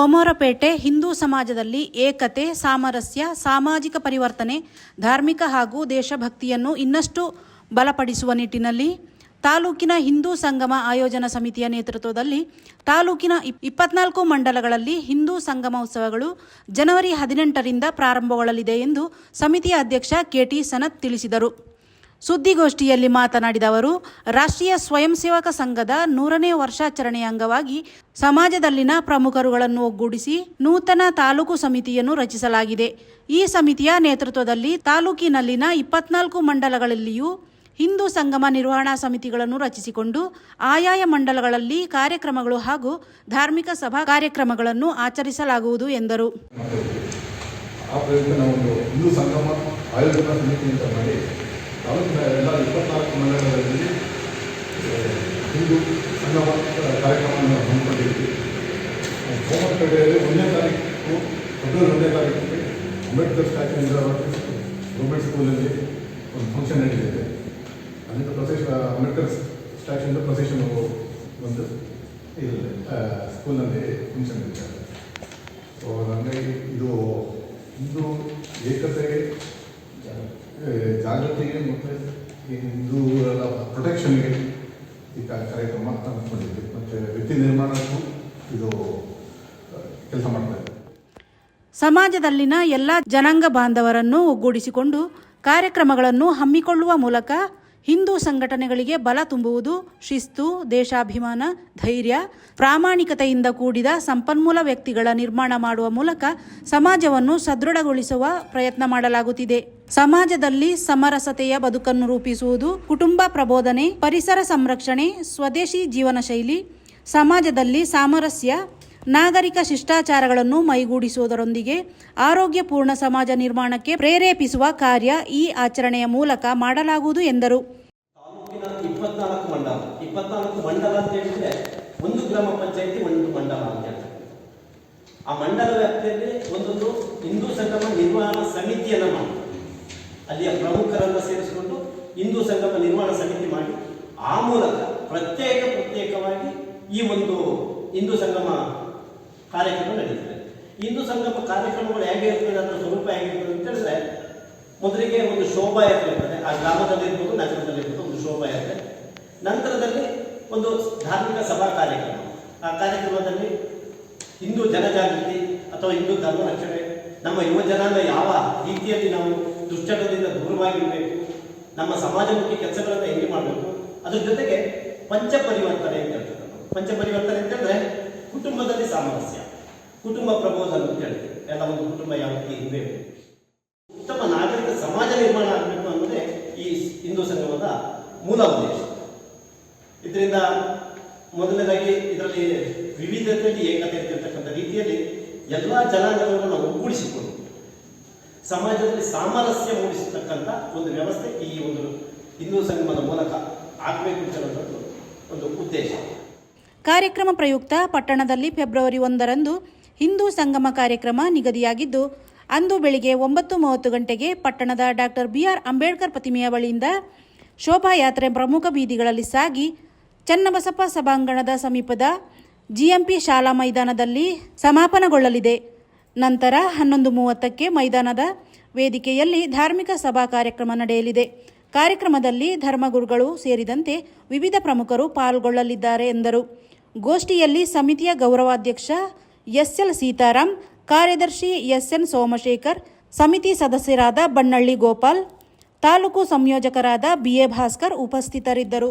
ಸೋಮವಾರಪೇಟೆ ಹಿಂದೂ ಸಮಾಜದಲ್ಲಿ ಏಕತೆ, ಸಾಮರಸ್ಯ, ಸಾಮಾಜಿಕ ಪರಿವರ್ತನೆ, ಧಾರ್ಮಿಕ ಹಾಗೂ ದೇಶಭಕ್ತಿಯನ್ನು ಇನ್ನಷ್ಟು ಬಲಪಡಿಸುವ ನಿಟ್ಟಿನಲ್ಲಿ ತಾಲೂಕಿನ ಹಿಂದೂ ಸಂಗಮ ಆಯೋಜನಾ ಸಮಿತಿಯ ನೇತೃತ್ವದಲ್ಲಿ ತಾಲೂಕಿನ ಇಪ್- ಇಪ್ಪತ್ನಾಲ್ಕು ಮಂಡಲಗಳಲ್ಲಿ ಹಿಂದೂ ಸಂಗಮ ಉತ್ಸವಗಳು ಜನವರಿ ಹದಿನೆಂಟರಿಂದ ಪ್ರಾರಂಭಗೊಳ್ಳಲಿದೆ ಎಂದು ಸಮಿತಿಯ ಅಧ್ಯಕ್ಷ ಕೆಟಿ ಸನತ್ ತಿಳಿಸಿದರು. ಸುದ್ದಿಗೋಷ್ಠಿಯಲ್ಲಿ ಮಾತನಾಡಿದ ಅವರು, ರಾಷ್ಟ್ರೀಯ ಸ್ವಯಂ ಸೇವಕ ಸಂಘದ ನೂರನೇ ವರ್ಷಾಚರಣೆಯ ಅಂಗವಾಗಿ ಸಮಾಜದಲ್ಲಿನ ಪ್ರಮುಖರುಗಳನ್ನು ಒಗ್ಗೂಡಿಸಿ ನೂತನ ತಾಲೂಕು ಸಮಿತಿಯನ್ನು ರಚಿಸಲಾಗಿದೆ. ಈ ಸಮಿತಿಯ ನೇತೃತ್ವದಲ್ಲಿ ತಾಲೂಕಿನಲ್ಲಿನ ಇಪ್ಪತ್ನಾಲ್ಕು ಮಂಡಲಗಳಲ್ಲಿಯೂ ಹಿಂದೂ ಸಂಗಮ ನಿರ್ವಹಣಾ ಸಮಿತಿಗಳನ್ನು ರಚಿಸಿಕೊಂಡು ಆಯಾಯ ಮಂಡಲಗಳಲ್ಲಿ ಕಾರ್ಯಕ್ರಮಗಳು ಹಾಗೂ ಧಾರ್ಮಿಕ ಸಭಾ ಕಾರ್ಯಕ್ರಮಗಳನ್ನು ಆಚರಿಸಲಾಗುವುದು ಎಂದರು. ಆ ಹಿಂದೂ ಸಂಗಮ ಆಯೋಜನಾ ಸಮಿತಿ ಅಂತ ಮಾಡಿ ತಾಲೂಕಿನ ಎಲ್ಲ ಇಪ್ಪತ್ನಾಲ್ಕು ಮಂಡಲಗಳಲ್ಲಿ ಹಿಂದೂ ಸಂಗಮ ಕಾರ್ಯಕ್ರಮವನ್ನು ಹಮ್ಮಿಕೊಂಡಿದ್ವಿ. ಸೋಮವಾರಪೇಟೆಯಲ್ಲಿ ಒಂದನೇ ತಾರೀಕು ಫೆಬ್ರವರಿ ಒಂದನೇ ತಾರೀಕಿಗೆ ಅಂಬೇಡ್ಕರ್ ಸ್ಟ್ಯಾಚ್ಯೂಯಿಂದ ಗೌರ್ಮೆಂಟ್ ಸ್ಕೂಲಲ್ಲಿ ಒಂದು ಫಂಕ್ಷನ್ ನಡೀತಿದೆ ಅಲ್ಲಿಂದ ಪ್ರೊಸೆಷ ಅಂಬೇಡ್ಕರ್ ಸ್ಟ್ಯಾಚ್ಯೂಯಿಂದ ಪ್ರೊಸೆಷನ್ ಒಂದು ಇಲ್ಲಿ ಸ್ಕೂಲಲ್ಲಿ ಫಂಕ್ಷನ್ ನಡೀತಾರೆ ಸೊ ಹಾಗಾಗಿ ಇದು ಹಿಂದೂ ಏಕತೆಗೆ ಜಾಗೃತಿಗೆ ಮತ್ತು ಹಿಂದೂಗಳ ಪ್ರೊಟೆಕ್ಷನ್ಗೆ ಈ ಕಾರ್ಯಕ್ರಮ ತಂದುಕೊಂಡಿದ್ವಿ ಮತ್ತು ವ್ಯಕ್ತಿ ನಿರ್ಮಾಣಕ್ಕೂ ಇದು ಕೆಲಸ ಮಾಡ್ತಾ ಇದೆ ಸಮಾಜದಲ್ಲಿನ ಎಲ್ಲ ಜನಾಂಗ ಬಾಂಧವರನ್ನು ಒಗ್ಗೂಡಿಸಿಕೊಂಡು ಕಾರ್ಯಕ್ರಮಗಳನ್ನು ಹಮ್ಮಿಕೊಳ್ಳುವ ಮೂಲಕ ಹಿಂದೂ ಸಂಘಟನೆಗಳಿಗೆ ಬಲ ತುಂಬುವುದು ಶಿಸ್ತು, ದೇಶಾಭಿಮಾನ, ಧೈರ್ಯ, ಪ್ರಾಮಾಣಿಕತೆಯಿಂದ ಕೂಡಿದ ಸಂಪನ್ಮೂಲ ವ್ಯಕ್ತಿಗಳ ನಿರ್ಮಾಣ ಮಾಡುವ ಮೂಲಕ ಸಮಾಜವನ್ನು ಸದೃಢಗೊಳಿಸುವ ಪ್ರಯತ್ನ ಮಾಡಲಾಗುತ್ತಿದೆ. ಸಮಾಜದಲ್ಲಿ ಸಮರಸತೆಯ ಬದುಕನ್ನು ರೂಪಿಸುವುದು, ಕುಟುಂಬ ಪ್ರಬೋಧನೆ, ಪರಿಸರ ಸಂರಕ್ಷಣೆ, ಸ್ವದೇಶಿ ಜೀವನ ಶೈಲಿ ಸಮಾಜದಲ್ಲಿ ಸಾಮರಸ್ಯ ನಾಗರಿಕ ಶಿಷ್ಟಾಚಾರಗಳನ್ನು ಮೈಗೂಡಿಸುವುದರೊಂದಿಗೆ ಆರೋಗ್ಯಪೂರ್ಣ ಸಮಾಜ ನಿರ್ಮಾಣಕ್ಕೆ ಪ್ರೇರೇಪಿಸುವ ಕಾರ್ಯ ಈ ಆಚರಣೆಯ ಮೂಲಕ ಮಾಡಲಾಗುವುದು ಎಂದರು. ಒಂದು ಗ್ರಾಮ ಪಂಚಾಯತಿ, ಒಂದು ಮಂಡಲ ಅಂತ. ಆ ಮಂಡಲ ವ್ಯಾಪ್ತಿಯಲ್ಲಿ ಒಂದೊಂದು ಹಿಂದೂ ಸಂಗಮ ನಿರ್ವಹಣಾ ಸಮಿತಿಯನ್ನು ಮಾಡಿ. ಅಲ್ಲಿಯ ಪ್ರಮುಖರನ್ನ ಸೇರಿಸಿಕೊಂಡು ಹಿಂದೂ ಸಂಗಮ ನಿರ್ವಹಣಾ ಸಮಿತಿ ಮಾಡಿ. ಆ ಮೂಲಕ ಪ್ರತ್ಯೇಕ ಪ್ರತ್ಯೇಕವಾಗಿ ಈ ಒಂದು ಹಿಂದೂ ಸಂಗಮ ಕಾರ್ಯಕ್ರಮ ನಡೀತದೆ. ಹಿಂದೂ ಸಂಗಮ ಕಾರ್ಯಕ್ರಮಗಳು ಹೇಗೆ ಇರ್ತದೆ, ಅದರ ಸ್ವರೂಪ ಹೇಗಿರ್ತದೆ ಅಂತ ಹೇಳಿದ್ರೆ, ಮೊದಲಿಗೆ ಒಂದು ಶೋಭಾಯಾತ್ರೆ ಇರ್ತದೆ. ಆ ಗ್ರಾಮದಲ್ಲಿರ್ಬೋದು ನಗರದಲ್ಲಿರ್ಬೋದು ಒಂದು ಶೋಭಾಯಾತ್ರೆ ನಂತರದಲ್ಲಿ ಒಂದು ಧಾರ್ಮಿಕ ಸಭಾ ಕಾರ್ಯಕ್ರಮ. ಆ ಕಾರ್ಯಕ್ರಮದಲ್ಲಿ ಹಿಂದೂ ಜನಜಾಗೃತಿ ಅಥವಾ ಹಿಂದೂ ಧರ್ಮ ರಕ್ಷಣೆ, ನಮ್ಮ ಯುವ ಜನಾಂಗ ಯಾವ ರೀತಿಯಲ್ಲಿ ನಾವು ದುಶ್ಚಟದಿಂದ ದೂರವಾಗಿರಬೇಕು, ನಮ್ಮ ಸಮಾಜಮುಖಿ ಕೆಲಸಗಳನ್ನು ಹೆಂಗೆ ಮಾಡಬೇಕು, ಅದ್ರ ಜೊತೆಗೆ ಪಂಚ ಪರಿವರ್ತನೆ ಅಂತ ಹೇಳ್ತಾರೆ. ಪಂಚಪರಿವರ್ತನೆ ಪಂಚ ಪರಿವರ್ತನೆ ಅಂತಂದ್ರೆ ಕುಟುಂಬದಲ್ಲಿ ಸಾಮರಸ್ಯ. ಕುಟುಂಬ ಪ್ರಬೋಧನ ಅಂತ ಹೇಳ್ತೀವಿ. ಎಲ್ಲ ಒಂದು ಕುಟುಂಬ ಯಾವ ರೀತಿ ಉತ್ತಮ ನಾಗರಿಕ ಸಮಾಜ ನಿರ್ಮಾಣ ಆಗಬೇಕು ಅನ್ನೋದೇ ಈ ಹಿಂದೂ ಸಂಗಮದ ಮೂಲ ಉದ್ದೇಶ. ಇದರಿಂದ ಮೊದಲನೇದಾಗಿ ಇದರಲ್ಲಿ ವಿವಿಧತೆಯಲ್ಲಿ ಏಕತೆ ಇರ್ತಕ್ಕಂಥ ರೀತಿಯಲ್ಲಿ ಎಲ್ಲ ಜನಾಂಗಗಳನ್ನು ಒಗ್ಗೂಡಿಸಿಕೊಂಡು ಸಮಾಜದಲ್ಲಿ ಸಾಮರಸ್ಯ ಮೂಡಿಸತಕ್ಕಂಥ ಒಂದು ವ್ಯವಸ್ಥೆ ಈ ಒಂದು ಹಿಂದೂ ಸಂಗಮದ ಮೂಲಕ ಆಗಬೇಕು ಅನ್ನೋದು ಒಂದು ಉದ್ದೇಶ. ಕಾರ್ಯಕ್ರಮ ಪ್ರಯುಕ್ತ ಪಟ್ಟಣದಲ್ಲಿ ಫೆಬ್ರವರಿ ಒಂದರಂದು ಹಿಂದೂ ಸಂಗಮ ಕಾರ್ಯಕ್ರಮ ನಿಗದಿಯಾಗಿದ್ದು, ಅಂದು ಬೆಳಿಗ್ಗೆ ಒಂಬತ್ತು ಮೂವತ್ತು ಗಂಟೆಗೆ ಪಟ್ಟಣದ ಡಾಕ್ಟರ್ ಬಿಆರ್ ಅಂಬೇಡ್ಕರ್ ಪ್ರತಿಮೆಯ ಬಳಿಯಿಂದ ಶೋಭಾಯಾತ್ರೆ ಪ್ರಮುಖ ಬೀದಿಗಳಲ್ಲಿ ಸಾಗಿ ಚನ್ನಬಸಪ್ಪ ಸಭಾಂಗಣದ ಸಮೀಪದ ಜಿಎಂಪಿ ಶಾಲಾ ಮೈದಾನದಲ್ಲಿ ಸಮಾಪನಗೊಳ್ಳಲಿದೆ. ನಂತರ ಹನ್ನೊಂದು ಮೂವತ್ತಕ್ಕೆ ಮೈದಾನದ ವೇದಿಕೆಯಲ್ಲಿ ಧಾರ್ಮಿಕ ಸಭಾ ಕಾರ್ಯಕ್ರಮ ನಡೆಯಲಿದೆ. ಕಾರ್ಯಕ್ರಮದಲ್ಲಿ ಧರ್ಮಗುರುಗಳು ಸೇರಿದಂತೆ ವಿವಿಧ ಪ್ರಮುಖರು ಪಾಲ್ಗೊಳ್ಳಲಿದ್ದಾರೆ ಎಂದರು. ಗೋಷ್ಠಿಯಲ್ಲಿ ಸಮಿತಿಯ ಗೌರವಾಧ್ಯಕ್ಷ ಎಸ್ಎಲ್ ಸೀತಾರಾಮ್ ಕಾರ್ಯದರ್ಶಿ ಎಸ್ಎನ್ ಸೋಮಶೇಖರ್ ಸಮಿತಿ ಸದಸ್ಯರಾದ ಬಣ್ಣಳ್ಳಿ ಗೋಪಾಲ್ ತಾಲೂಕು ಸಂಯೋಜಕರಾದ ಬಿಎ ಭಾಸ್ಕರ್ ಉಪಸ್ಥಿತರಿದ್ದರು.